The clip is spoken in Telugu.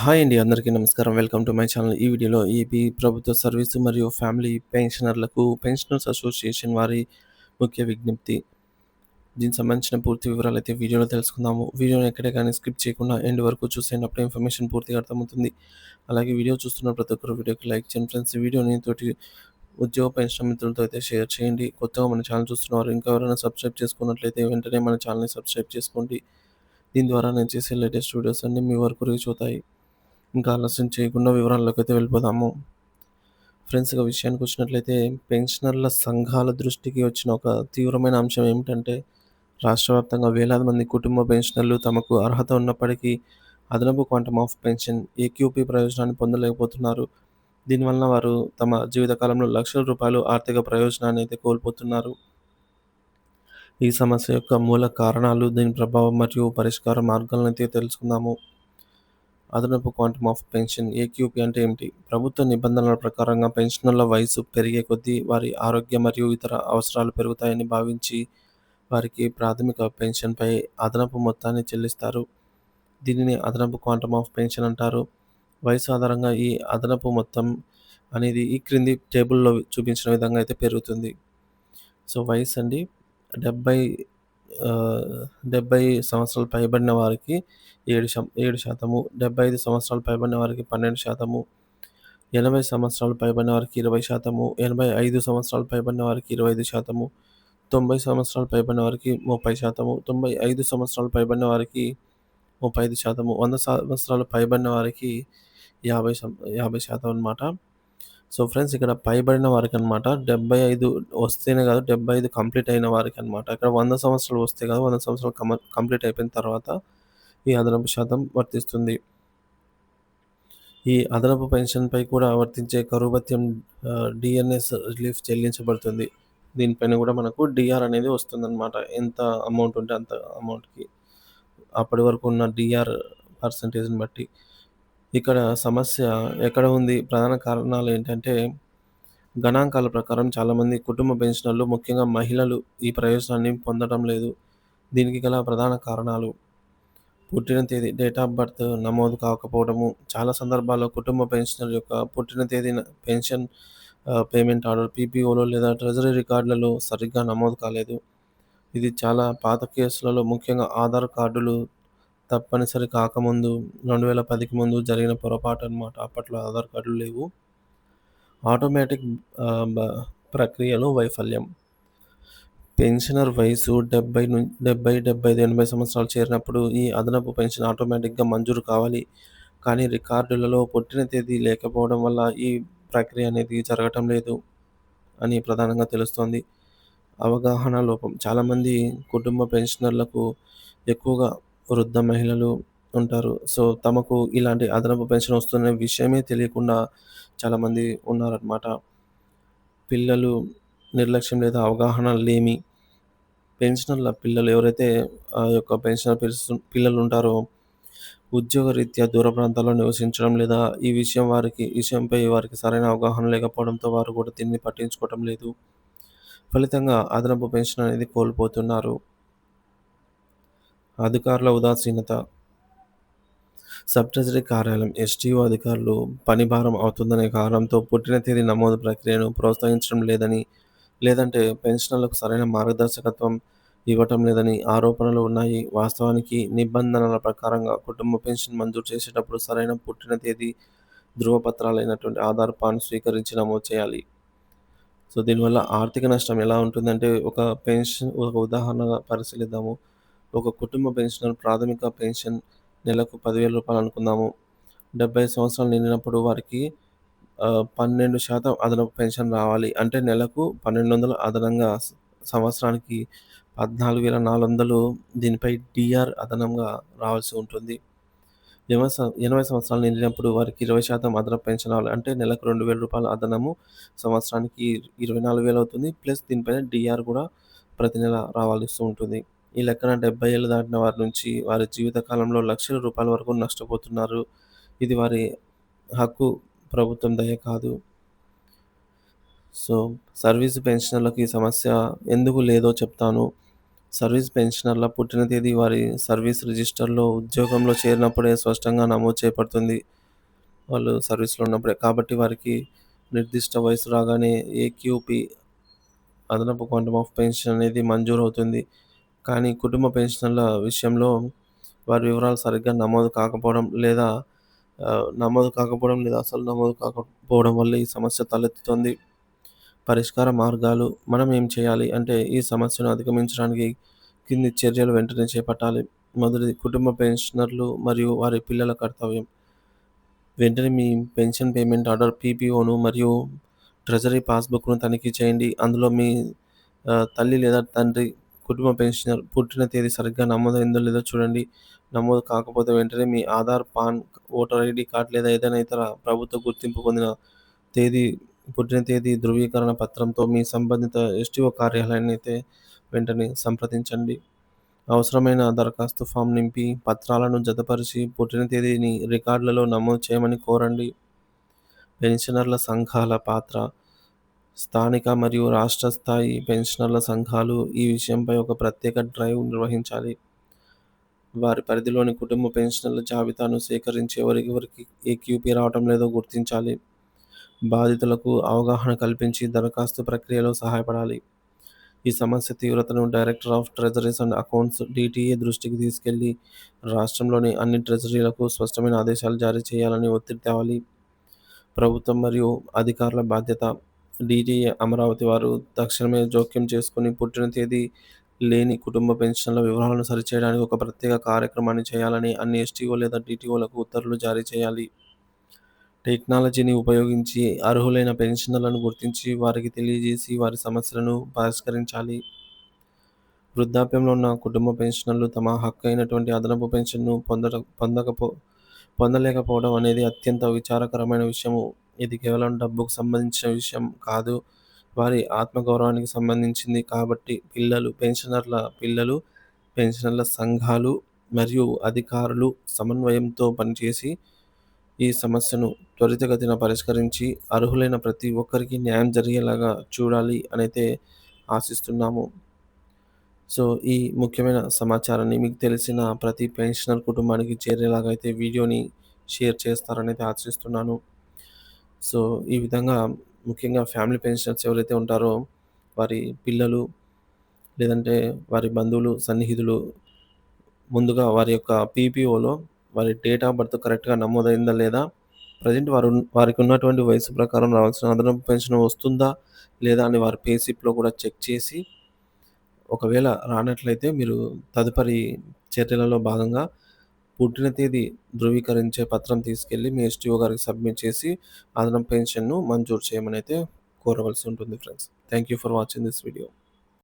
హాయ్ అండి. అందరికీ నమస్కారం. Welcome to my channel. ఈ వీడియోలో ఏపీ ప్రభుత్వ సర్వీసు మరియు ఫ్యామిలీ పెన్షనర్లకు పెన్షనర్స్ అసోసియేషన్ వారి ముఖ్య విజ్ఞప్తి. దీనికి సంబంధించిన పూర్తి వివరాలు అయితే వీడియోలో తెలుసుకుందాము. వీడియోని ఎక్కడే కానీ స్కిప్ చేయకుండా ఎండ్ వరకు చూసేటప్పుడు ఇన్ఫర్మేషన్ పూర్తిగా అర్థమవుతుంది. అలాగే వీడియో చూస్తున్న ప్రతి ఒక్కరు వీడియోకి లైక్ చేయండి ఫ్రెండ్స్. వీడియోని తోటి ఉద్యోగ పెన్షన్ మిత్రులతో అయితే షేర్ చేయండి. కొత్తగా మన ఛానల్ చూస్తున్నవారు ఇంకా ఎవరైనా సబ్స్క్రైబ్ చేసుకున్నట్లయితే వెంటనే మన ఛానల్‌ని సబ్స్క్రైబ్ చేసుకోండి. దీని ద్వారా నేను చేసే లేటెస్ట్ వీడియోస్ అన్నీ మీ వరకు రీచ్ అవుతాయి. ఇంకా ఆలస్యం చేయకుండా వివరాల్లోకి అయితే వెళ్ళిపోదాము. ఫ్రెండ్స్ ఇక విషయానికి వచ్చినట్లయితే పెన్షనర్ల సంఘాల దృష్టికి వచ్చిన ఒక తీవ్రమైన అంశం ఏమిటంటే రాష్ట్ర వ్యాప్తంగా వేలాది మంది కుటుంబ పెన్షనర్లు తమకు అర్హత ఉన్నప్పటికీ అదనపు క్వాంటమ్ ఆఫ్ పెన్షన్ ఏక్యూపీ ప్రయోజనాన్ని పొందలేకపోతున్నారు. దీనివలన వారు తమ జీవితకాలంలో లక్షల రూపాయలు ఆర్థిక ప్రయోజనాన్ని అయితే కోల్పోతున్నారు. ఈ సమస్య యొక్క మూల కారణాలు, దీని ప్రభావం మరియు పరిష్కార మార్గాలను అయితే తెలుసుకుందాము. అదనపు క్వాంటమ్ ఆఫ్ పెన్షన్ ఏక్యూపీ అంటే ఏమిటి? ప్రభుత్వ నిబంధనల ప్రకారంగా పెన్షనర్ల వయసు పెరిగే కొద్దీ వారి ఆరోగ్య మరియు ఇతర అవసరాలు పెరుగుతాయని భావించి వారికి ప్రాథమిక పెన్షన్‌పై అదనపు మొత్తాన్ని చెల్లిస్తారు. దీనిని అదనపు క్వాంటమ్ ఆఫ్ పెన్షన్ అంటారు. వయసు ఆధారంగా ఈ అదనపు మొత్తం అనేది ఈ క్రింది టేబుల్‌లో చూపించిన విధంగా అయితే పెరుగుతుంది. సో, వయసు అండి 70 డెబ్బై సంవత్సరాలు పైబడిన వారికి ఏడు ఏడు శాతము డెబ్బై ఐదు సంవత్సరాలు పైబడిన వారికి పన్నెండు శాతము ఎనభై సంవత్సరాలు పైబడిన వారికి ఇరవై శాతము ఎనభై ఐదు సంవత్సరాలు పైబడిన వారికి ఇరవై ఐదు శాతము తొంభై సంవత్సరాలు పైబడిన వారికి ముప్పై శాతము తొంభై ఐదు సంవత్సరాలు పైబడిన వారికి ముప్పై ఐదు శాతము వంద సంవత్సరాలు పైబడిన వారికి యాభై యాభై శాతం అనమాట సో, ఫ్రెండ్స్ ఇక్కడ పైబడిన వారికి అనమాట డెబ్బై ఐదు వస్తేనే కాదు 75 కంప్లీట్ అయిన వారికి అనమాట ఇక్కడ వంద సంవత్సరాలు వస్తే కాదు వంద సంవత్సరాలు కమ కంప్లీట్ అయిపోయిన తర్వాత ఈ అదనపు శాతం వర్తిస్తుంది. ఈ అదనపు పెన్షన్‌పై కూడా వర్తించే కరువు భత్యం రిలీఫ్ చెల్లించబడుతుంది. దీనిపైన కూడా మనకు డిఆర్ అనేది వస్తుందన్నమాట. ఎంత అమౌంట్ ఉంటే అంత అమౌంట్‌కి. అప్పటి వరకు ఉన్న డిఆర్ పర్సెంటేజ్‌ని బట్టి. ఇక్కడ సమస్య ఎక్కడ ఉంది? ప్రధాన కారణాలు ఏంటంటే గణాంకాల ప్రకారం చాలామంది కుటుంబ పెన్షనర్లు ముఖ్యంగా మహిళలు ఈ ప్రయోజనాన్ని పొందడం లేదు. దీనికి గల ప్రధాన కారణాలు పుట్టిన తేదీ డేట్ ఆఫ్ బర్త్ నమోదు కాకపోవడము. చాలా సందర్భాల్లో కుటుంబ పెన్షనర్ యొక్క పుట్టిన తేదీన పెన్షన్ పేమెంట్ ఆర్డర్ పీపీఓలో లేదా ట్రెజరీ రికార్డులలో సరిగ్గా నమోదు కాలేదు. ఇది చాలా పాత కేసులలో ముఖ్యంగా ఆధార్ కార్డులు తప్పనిసరి కాకముందు 2010కి ముందు జరిగిన పొరపాటు అన్నమాట. అప్పట్లో ఆధార్ కార్డులు లేవు. ఆటోమేటిక్ ప్రక్రియలో వైఫల్యం. పెన్షనర్ వయసు 70 నుం 70, 75, 80 సంవత్సరాలు చేరినప్పుడు ఈ అదనపు పెన్షన్ ఆటోమేటిక్‌గా మంజూరు కావాలి. కానీ రికార్డులలో పుట్టిన తేదీ లేకపోవడం వల్ల ఈ ప్రక్రియ అనేది జరగటం లేదు అని ప్రధానంగా తెలుస్తోంది. అవగాహన లోపం. చాలామంది కుటుంబ పెన్షనర్లకు ఎక్కువగా వృద్ధ మహిళలు ఉంటారు. సో, తమకు ఇలాంటి అదనపు పెన్షన్ వస్తున్న విషయమే తెలియకుండా చాలామంది ఉన్నారన్నమాట. పిల్లలు నిర్లక్ష్యం లేదా అవగాహన లేమి. పెన్షనర్ల పిల్లలు ఎవరైతే ఆ యొక్క పెన్షనర్ పిల్లలు ఉంటారో ఉద్యోగరీత్యా దూర ప్రాంతాల్లో నివసించడం లేదా ఈ విషయం వారికి విషయంపై వారికి సరైన అవగాహన లేకపోవడంతో వారు కూడా దీన్ని పట్టించుకోవటం లేదు. ఫలితంగా అదనపు పెన్షన్ అనేది కోల్పోతున్నారు. అధికారుల ఉదాసీనత. సబ్ ట్రెజరీ కార్యాలయం ఎస్టీఓ అధికారులు పని భారం అవుతుందనే కారణంతో పుట్టిన తేదీ నమోదు ప్రక్రియను ప్రోత్సహించడం లేదని, లేదంటే పెన్షనర్లకు సరైన మార్గదర్శకత్వం ఇవ్వటం లేదని ఆరోపణలు ఉన్నాయి. వాస్తవానికి నిబంధనల ప్రకారంగా కుటుంబ పెన్షన్ మంజూరు చేసేటప్పుడు సరైన పుట్టిన తేదీ ధృవపత్రాలైనటువంటి ఆధార్, పాన్ స్వీకరించి నమోదు చేయాలి. సో, దీనివల్ల ఆర్థిక నష్టం ఎలా ఉంటుందంటే ఒక పెన్షన్ ఒక ఉదాహరణగా పరిశీలిద్దాము. ఒక కుటుంబ పెన్షనర్ ప్రాథమిక పెన్షన్ నెలకు పదివేల రూపాయలు అనుకుందాము. 70 సంవత్సరాలు నిండినప్పుడు వారికి పన్నెండు శాతం అదనపు పెన్షన్ రావాలి. అంటే నెలకు 1,200 అదనంగా సంవత్సరానికి పద్నాలుగు వేల నాలుగు వందలు దీనిపై డిఆర్ అదనంగా రావాల్సి ఉంటుంది. ఎనభై సంవత్సరాలు నిండినప్పుడు వారికి 20% అదనపు పెన్షన్ రావాలి. అంటే నెలకు రెండు వేల రూపాయలు అదనము సంవత్సరానికి 24,000 అవుతుంది. ప్లస్ దీనిపైన డిఆర్ కూడా ప్రతి నెల రావాల్సి ఉంటుంది. ఈ లెక్కన డెబ్బై ఏళ్ళు దాటిన వారి నుంచి వారి జీవిత కాలంలో లక్షల రూపాయల వరకు నష్టపోతున్నారు. ఇది వారి హక్కు ప్రభుత్వం దయ కాదు. సో, సర్వీస్ పెన్షనర్లకు ఈ సమస్య ఎందుకు లేదో చెప్తాను. సర్వీస్ పెన్షనర్ల పుట్టిన తేదీ వారి సర్వీస్ రిజిస్టర్లో ఉద్యోగంలో చేరినప్పుడే స్పష్టంగా నమోదు చేయబడుతుంది వాళ్ళు సర్వీస్లో ఉన్నప్పుడే కాబట్టి వారికి నిర్దిష్ట వయసు రాగానే ఏక్యూపీ అదనపు క్వాంటమ్ ఆఫ్ పెన్షన్ అనేది మంజూరు అవుతుంది కానీ కుటుంబ పెన్షన్ల విషయంలో వారి వివరాలు సరిగ్గా నమోదు కాకపోవడం లేదా నమోదు కాకపోవడం లేదా అసలు నమోదు కాకపోవడం వల్ల ఈ సమస్య తలెత్తుతుంది. పరిష్కార మార్గాలు మనం ఏం చేయాలి అంటే ఈ సమస్యను అధిగమించడానికి కింది చర్యలు వెంటనే చేపట్టాలి. మొదటిది కుటుంబ పెన్షనర్లు మరియు వారి పిల్లల కర్తవ్యం. వెంటనే మీ పెన్షన్ పేమెంట్ ఆర్డర్ పీపీఓను మరియు ట్రెజరీ పాస్బుక్ను తనిఖీ చేయండి. అందులో మీ తల్లి లేదా తండ్రి కుటుంబ పెన్షనర్ పుట్టిన తేదీ సరిగ్గా నమోదైందో లేదో చూడండి. నమోదు కాకపోతే వెంటనే మీ Aadhaar PAN voter ID card లేదా ఏదైనా ఇతర ప్రభుత్వ గుర్తింపు పొందిన తేదీ పుట్టిన తేదీ ధృవీకరణ పత్రంతో మీ సంబంధిత ఎస్టీఓ కార్యాలయాన్ని అయితే వెంటనే సంప్రదించండి. అవసరమైన దరఖాస్తు ఫామ్ నింపి పత్రాలను జతపరిచి పుట్టిన తేదీని రికార్డులలో నమోదు చేయమని కోరండి. పెన్షనర్ల సంఘాల పాత్ర స్థానిక మరియు రాష్ట్ర స్థాయి పెన్షనర్ల సంఘాలు ఈ విషయంపై ఒక ప్రత్యేక డ్రైవ్ నిర్వహించాలి. వారి పరిధిలోని కుటుంబ పెన్షనర్ల జాబితాను సేకరించి ఎవరికి ఏక్యూపీ రావటం లేదో గుర్తించాలి. బాధితులకు అవగాహన కల్పించి దరఖాస్తు ప్రక్రియలో సహాయపడాలి. ఈ సమస్య తీవ్రతను director of treasuries and accounts DTA దృష్టికి తీసుకెళ్ళి రాష్ట్రంలోని అన్ని ట్రెజరీలకు స్పష్టమైన ఆదేశాలు జారీ చేయాలని ఒత్తిడి తేవాలి. ప్రభుత్వం మరియు అధికారుల బాధ్యత డీటీ అమరావతి వారు తక్షణమే జోక్యం చేసుకుని పుట్టిన తేదీ లేని కుటుంబ పెన్షన్ల వివరాలను సరిచేయడానికి ఒక ప్రత్యేక కార్యక్రమాన్ని చేయాలని అన్ని ఎస్టీఓ లేదా డిటిఓలకు ఉత్తర్వులు జారీ చేయాలి. టెక్నాలజీని ఉపయోగించి అర్హులైన పెన్షనర్లను గుర్తించి వారికి తెలియజేసి వారి సమస్యలను పరిష్కరించాలి వృద్ధాప్యంలో ఉన్న కుటుంబ పెన్షనర్లు తమ హక్కు అయినటువంటి అదనపు పెన్షన్ను పొందట పొందకపో పొందలేకపోవడం అనేది అత్యంత విచారకరమైన విషయము. ఇది కేవలం డబ్బుకు సంబంధించిన విషయం కాదు. వారి ఆత్మగౌరవానికి సంబంధించింది కాబట్టి పిల్లలు పెన్షనర్ల పిల్లలు పెన్షనర్ల సంఘాలు మరియు అధికారులు సమన్వయంతో పనిచేసి ఈ సమస్యను త్వరితగతిన పరిష్కరించి అర్హులైన ప్రతి ఒక్కరికి న్యాయం జరిగేలాగా చూడాలి అనైతే ఆశిస్తున్నాము. సో ఈ ముఖ్యమైన సమాచారాన్ని మీకు తెలిసిన ప్రతి పెన్షనర్ కుటుంబానికి చేరేలాగా అయితే వీడియోని షేర్ చేస్తారని అయితే ఆశిస్తున్నాను. సో ఈ విధంగా ముఖ్యంగా ఫ్యామిలీ పెన్షనర్స్ ఎవరైతే ఉంటారో వారి పిల్లలు లేదంటే వారి బంధువులు సన్నిహితులు ముందుగా వారి యొక్క పీపీఓలో వారి డేట్ ఆఫ్ బర్త్ కరెక్ట్గా నమోదైందా లేదా ప్రజెంట్ వారు వారికి ఉన్నటువంటి వయసు ప్రకారం రావాల్సిన అదనపు పెన్షన్ వస్తుందా లేదా అని వారి పేసిప్లో కూడా చెక్ చేసి ఒకవేళ రానట్లయితే మీరు తదుపరి చర్యలలో భాగంగా పుట్టిన తేదీ ధృవీకరించే పత్రం తీసుకెళ్ళి మీ ఎస్టీఓ గారికి సబ్మిట్ చేసి అదనపు పెన్షన్ను మంజూరు చేయమని అయితే కోరవలసి ఉంటుంది friends thank you for watching this video